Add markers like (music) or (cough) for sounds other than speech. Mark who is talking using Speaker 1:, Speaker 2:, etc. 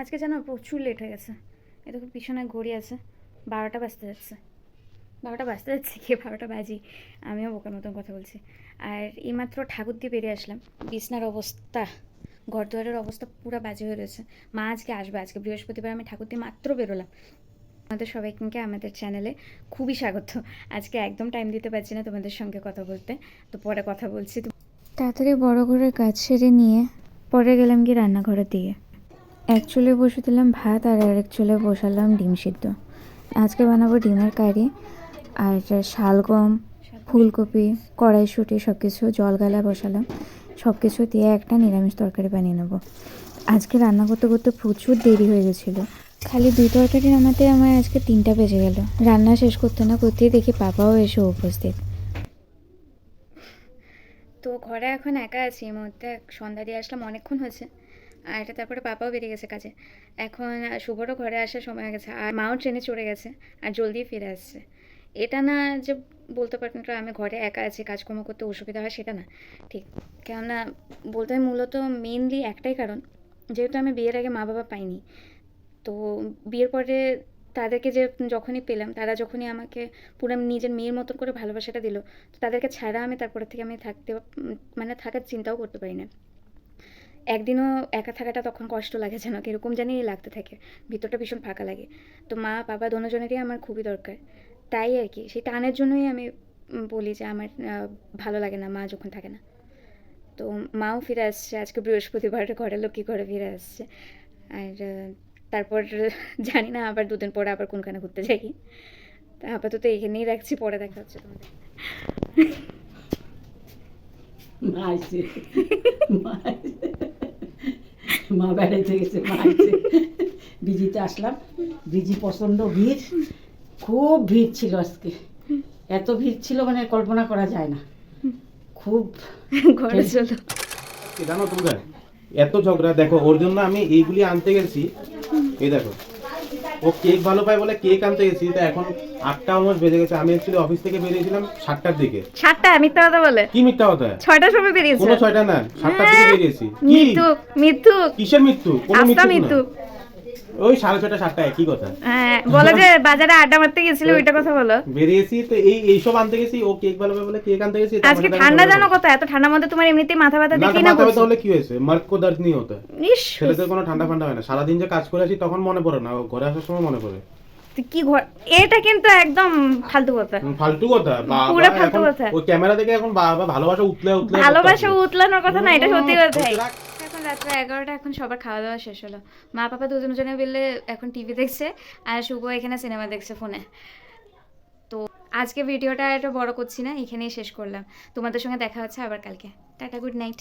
Speaker 1: আজকে যেন প্রচুর লেট হয়ে গেছে। এ দেখো পিছনে ঘড়ি আছে, বারোটা বাজতে যাচ্ছে। বারোটা বাজতে যাচ্ছে কি? (laughs) বারোটা বাজি। আমিও বোকার মতন কথা বলছি। আর এইমাত্র ঠাকুর দিয়ে বেরিয়ে আসলাম। বিছনার অবস্থা ঘর দুয়ারের অবস্থা পুরো বাজে হয়ে রয়েছে। মা আজকে আসবে, আজকে বৃহস্পতিবার আমি ঠাকুর দিয়ে মাত্র বেরোলাম। আমাদের সবাইকে আমাদের চ্যানেলে খুবই স্বাগত। আজকে একদম টাইম দিতে পারছি না তোমাদের সঙ্গে কথা বলতে। তো পরে কথা বলছি। তাড়াতাড়ি বড় করে কাজ সেরে নিয়ে পরে গেলাম কি রান্নাঘরের দিকে। এক চুলে বসে দিলাম ভাত আর আরেক চুলে বসালাম ডিম সিদ্ধ। আজকে বানাবো ডিমের কারি, আর শালগম, ফুলকপি, কড়াইশুঁটি সব কিছু জল গালা বসালাম। সব কিছু দিয়ে একটা নিরামিষ তরকারি বানিয়ে নেব। আজকে রান্না করতে করতে প্রচুর দেরি হয়ে গেছিল। খালি দুই তরকারি নামাতে আমার আজকে তিনটা বেজে গেল। রান্না শেষ করতে না করতেই দেখি পাপাও এসে উপস্থিত। তো ঘরে এখন একা আছি, এই মুহূর্তে সন্ধ্যা দিয়ে আসলাম, অনেকক্ষণ হয়েছে। আর এটা তারপরে পাপাও বেরিয়ে গেছে কাজে। এখন শুভরও ঘরে আসার সময় হয়ে গেছে আর মাও ট্রেনে চড়ে গেছে আর জলদি ফিরে আসছে। এটা না যে বলতে পারেন আমি ঘরে একা আছি, কাজকর্ম করতে অসুবিধা হয় সেটা না। ঠিক, কেননা বলতে হয় মূলত মেনলি একটাই কারণ, যেহেতু আমি বিয়ের আগে মা বাবা পাইনি। তো বিয়ের পরে তাদেরকে যে যখনই পেলাম, তারা যখনই আমাকে পুরো নিজের মেয়ের মতন করে ভালোবাসাটা দিল, তো তাদেরকে ছাড়া আমি তারপরে থেকে আমি থাকতে মানে থাকার চিন্তাও করতে পারি না। একদিনও একা থাকাটা তখন কষ্ট লাগে যেন, কীরকম জানি লাগতে থাকে। ভিতরটা ভীষণ ফাঁকা লাগে। তো মা, বাবা দোনোজনেরই আমার খুবই দরকার। তাই আর কি, সেই টানের জন্যই আমি বলি যে আমার ভালো লাগে না, মা যখন থাকে না। তো মাও ফিরে আসছে, আজকে বৃহস্পতিবার, ঘরে লোক ঘরে ফিরে আসছে। আর, তারপর জানি না আবার দুদিন পরে আবার কোনখানে ঘুরতে যাই। তা আপাতত এখানেই রাখছি, পরে দেখা হচ্ছে তোমাদের।
Speaker 2: মা আইছে মা বাইরে থেকে বেড়াইতে গেছে মা বিজিতে আসলাম। বিজি প্রচণ্ড ভিড় খুব ভিড় ছিল আজকে। এত ভিড় ছিল মানে কল্পনা করা যায় না। খুব
Speaker 1: ঘরে চলো।
Speaker 3: জানো তোমরা এত ঝগড়া দেখো ওর জন্য আমি এইগুলি আনতে গেছি। এই দেখো ও কেক ভালো পায় বলে কেক আনতে গেছি তো এখন আটটা অলমোস্ট বেজে গেছে। আমি অ্যাকচুয়ালি অফিস থেকে বেরিয়েছিলাম সাতটার দিকে।
Speaker 1: সাতটা মিথ্যা কথা বলে?
Speaker 3: কি মিথ্যা কথা?
Speaker 1: ছয়টার সময় বেরিয়েছি।
Speaker 3: কোনো ছয়টা না সাতটার থেকে
Speaker 1: হ্যাঁ,
Speaker 3: বেরিয়েছি। কি?
Speaker 1: মৃত্যু মৃত্যু
Speaker 3: কিসের মৃত্যু কোনো না। ওই সাড়ে ছটা সাতটা একই কথা।
Speaker 1: হ্যাঁ বলো যে বাজারে আড্ডা মারতে গেছিলে ওইটা কথা বলো।
Speaker 3: বেরিয়েছি তো এই এইসব আনতে গেছি ও কেক বলে কেক আনতে গেছি
Speaker 1: আজকে ঠান্ডা জানো। কথা এত ঠান্ডার মধ্যে তোমার এমনিতেই মাথা ব্যথা দেখি না
Speaker 3: মাথা ব্যথা
Speaker 1: বলছি
Speaker 3: হলে কি হয়েছে? মার্ক কো দর্দ নেই হতে
Speaker 1: ইস
Speaker 3: ছেলেদের কোনো ঠান্ডা ফান্ডা হয় না। সারাদিন যে কাজ করে আসি তখন মনে পড়ে না। ও ঘরে আসার সময় মনে পড়ে।
Speaker 1: কি ঘর এটা কিন্তু একদম ফালতু কথা।
Speaker 3: ফালতু কথা।
Speaker 1: পুরো ফালতু কথা।
Speaker 3: ওই ক্যামেরা দেখে এখন বাবা ভালোবাসা উতলে উতলে
Speaker 1: ভালোবাসা উতলানোর কথা না এটা সত্যি। এখন রাত্রে এগারোটা, এখন সবার খাওয়া দাওয়া শেষ হলো। মা পাপা দুজন দুজনে মিলে এখন টিভি দেখছে আর শুভ এখানে সিনেমা দেখছে ফোনে। তো আজকে ভিডিওটা এটা বড় করছি না, এখানেই শেষ করলাম। তোমাদের সঙ্গে দেখা হচ্ছে আবার কালকে। Tata, good night.